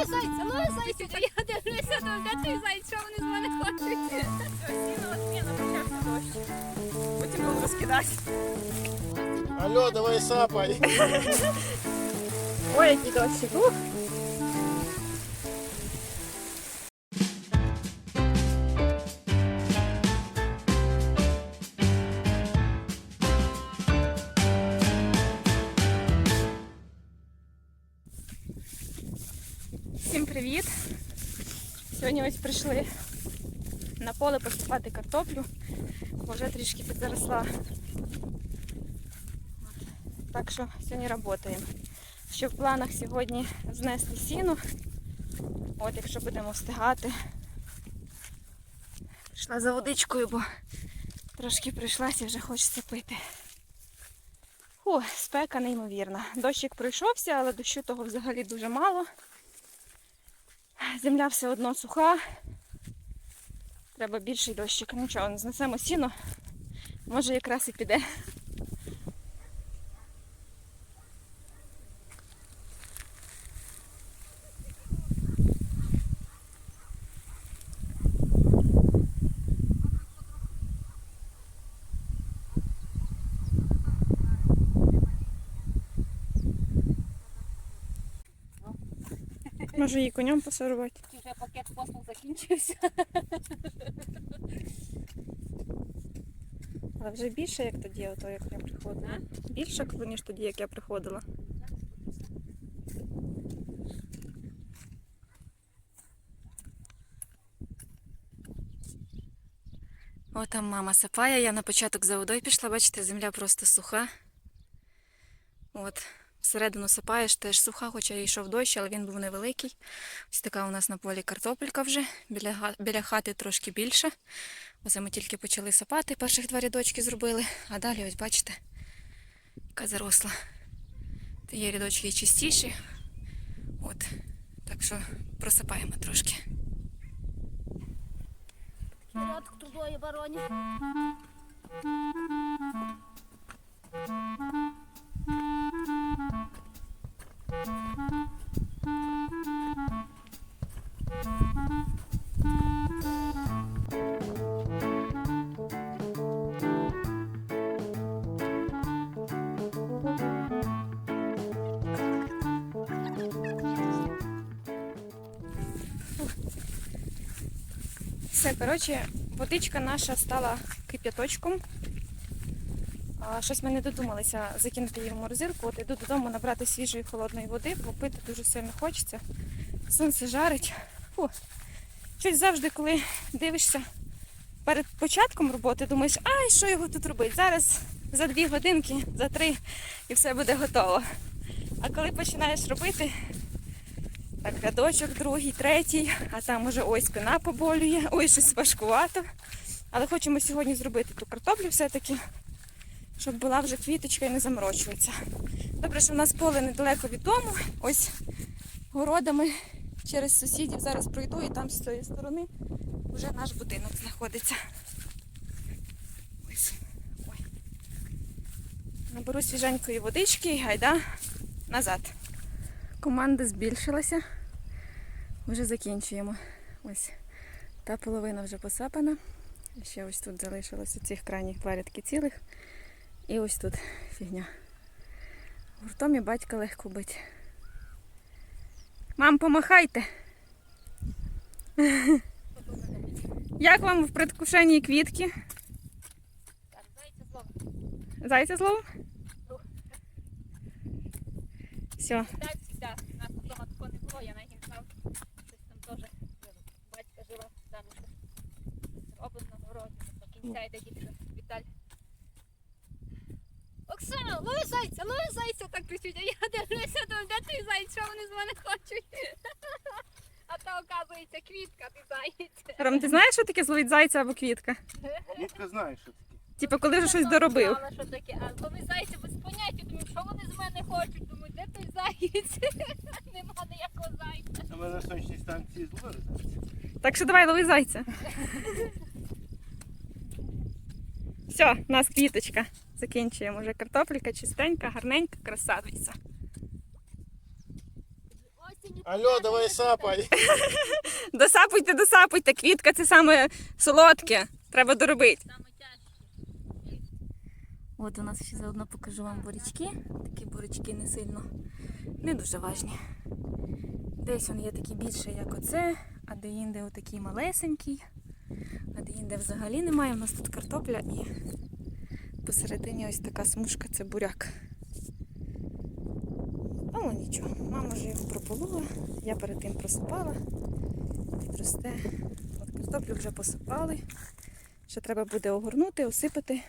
Лови зайця, лови зайця. Я дивлюся, де той зайць, що вони з мене хочуть. Сіно отміна почався дощ. Потім будемо розкидати. Алло, давай сапай. Ой, який дощик. Всім привіт! Сьогодні ось прийшли на поле посипати картоплю, бо вже трішки підзаросла. Так що сьогодні працюємо. Ще в планах сьогодні знести сіну. От якщо будемо встигати. Пішла за водичкою, бо трошки прийшлася, вже хочеться пити. Фу, спека неймовірна. Дощик пройшовся, але дощу того взагалі дуже мало. Земля все одно суха. Треба більший дощик. Нічого, не знесемо сіно. Може якраз і піде. Може її конем посорувати. Вже пакет послуг закінчився. Але вже більше, як тоді, ото як я приходила. Більше, ніж тоді, як я приходила. О, там мама сапає, я на початок за водою пішла, бачите, земля просто суха. От, всередину сапаєш, теж суха, хоча йшов дощ, але він був невеликий. Ось така у нас на полі картопелька вже, біля, біля хати трошки більше. Оце ми тільки почали сапати, перших два рядочки зробили, а далі, ось бачите, яка заросла. Та є рядочки і чистіші. От. Так що просипаємо трошки. Трудової бароні. Все, коротше, водичка наша стала кип'яточком. Щось ми не додумалися закинути її в морозилку. От іду додому набрати свіжої холодної води, попити дуже сильно хочеться. Сонце жарить. Фу. Щось завжди, коли дивишся перед початком роботи, думаєш, ай, що його тут робити? Зараз за дві годинки, за три і все буде готово. А коли починаєш робити, так, рядочок, другий, третій, а там уже ой, спина поболює, ой, щось важкувато. Але хочемо сьогодні зробити ту картоплю все-таки, щоб була вже квіточка і не заморочується. Добре, що в нас поле недалеко від дому. Ось городами через сусідів зараз пройду і там з цієї сторони вже наш будинок знаходиться. Ось. Ой. Наберу свіженької водички і гайда назад. Команда збільшилася. Вже закінчуємо. Ось та половина вже посапана. Ще ось тут залишилося цих крайніх два рядки цілих. І ось тут фігня. Гуртом і батька легко бить. Мам, помахайте. Як вам в предвкушенні квітки? Зайця зловив. Зайця слово? Все. Так, так. У нас вдома такого не було, я навіть не знав. Щось там теж батька жила, там робить на городі, до кінця йде дідусь Віталь. Оксана, лови зайця, лови зайця, так кричуть, а я дивлюся, то де той зайць, що вони з мене хочуть. А то, оказується, квітка, ти заєць. Ром, ти знаєш, що таке зловить зайця або квітка? Квітка знаєш, що таке. Типу, коли вже щось доробив. Знала, що таке, а лови зайця без поняття, думаю, що вони з мене хочуть, думаю, де той заєць? Нема ніякого зайця. А ми на сонячній станції зловили. Так що давай лови зайця. Все, у нас квіточка. Закінчуємо вже картопелька чистенька, гарненька, красавиця. Алло, давай сапай. Досапуйте, досапуйте. Квітка це саме солодке. Треба доробити. От у нас ще заодно покажу вам бурячки. Такі бурячки не сильно, не дуже важні. Десь він є такий більший, як оце, а де інде отакий малесенький, а де інде взагалі немає. У нас тут картопля і посередині ось така смужка це буряк. Але нічого, мама вже його прополола, я перед тим просипала, підросте. От картоплю вже посипали. Ще треба буде огорнути, осипати.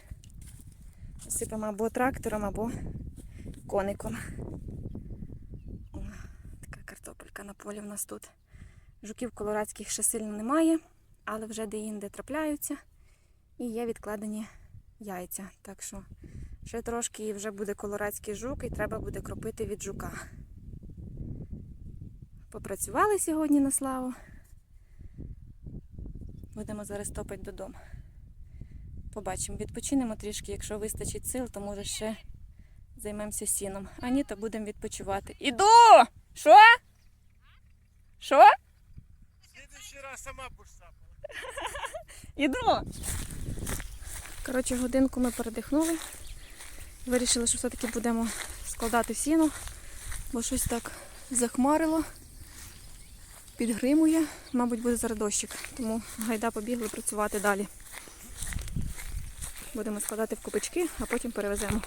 Сипемо або трактором, або коником. О, така картопелька на полі в нас тут. Жуків колорадських ще сильно немає, але вже де-інде трапляються. І є відкладені яйця. Так що ще трошки і вже буде колорадський жук, і треба буде кропити від жука. Попрацювали сьогодні на славу. Будемо зараз топати додому. Побачимо, відпочинемо трішки, якщо вистачить сил, то може ще займемося сіном. А ні, то будемо відпочивати. Іду! Що? Що? В следующий раз сама будеш сапати. Іду! Коротше, годинку ми передихнули. Вирішили, що все-таки будемо складати сіно, бо щось так захмарило, підгримує. Мабуть, буде зараз дощик, тому гайда побігли працювати далі. Будемо складати в копички, а потім перевеземо.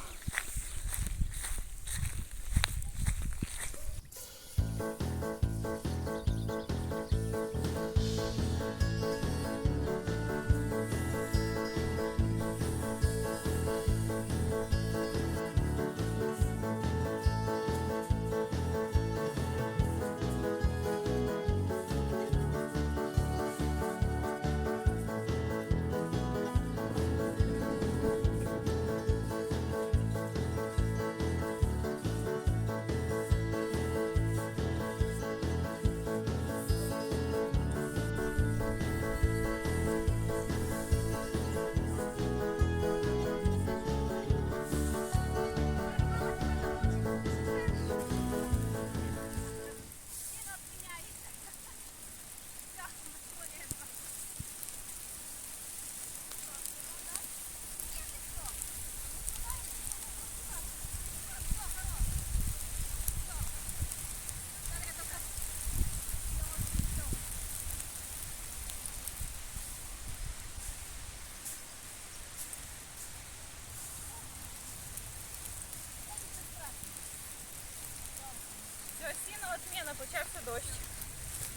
Почався дощ.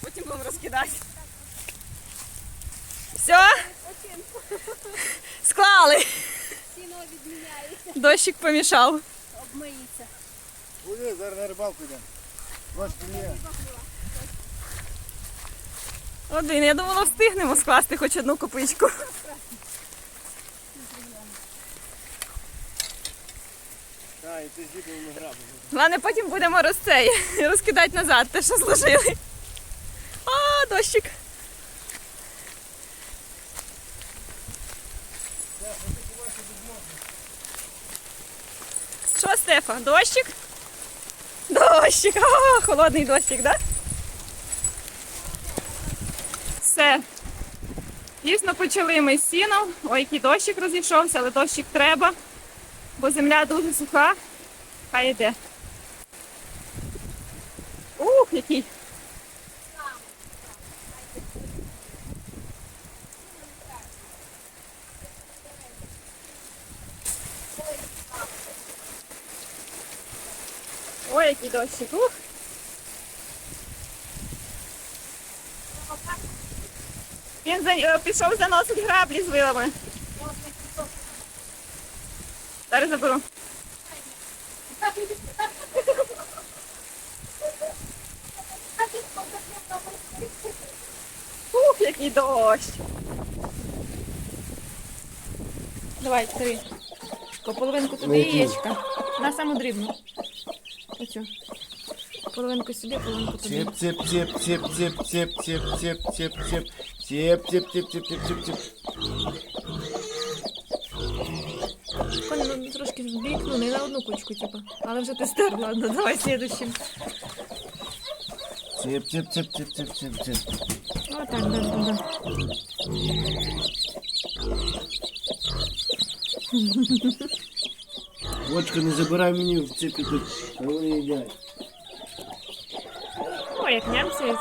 Потім будемо розкидати. Все? Склали. Сіно відміняється, Дощик помішав. обмиється. Буде, зараз на рибалку йдемо. Ось є. Один, я думала, встигнемо скласти хоч одну копичку. Так, і ти з дідом не грабиш. Головне, потім будемо розцей, розкидати назад те, що зложили. А, дощик. Що, Стефа, дощик? Дощик, а, холодний дощик, да? Все. Дійсно почали ми з сіном. Ой, який дощик розійшовся, але дощик треба, бо земля дуже суха. Хай йде. Ух, який. Ой, який дощик. Ух. Він за, е, пішов заносить граблі з вилами. Зараз заберу. Який дощ. Давай, три. По половинку туди яєчка. На саму дрібну. Оцю. Половинку сюди, половинку туди. Цеп, цеп, цеп, цеп, цеп, цеп, цеп, цеп, цеп, цеп. Цеп, цеп, цеп, цеп, цеп, цеп, цеп. Коля, ну трошки в бік, ну не на одну кучку, типу. Але вже ти стерла, ну давай слідущим. Ціп, ціп, ціп, ціп, ціп, ціп, ціп. Отак, да, да, да. Вочка, не забирай мені в цепі тут, а вони їдять. О, як нямцяють.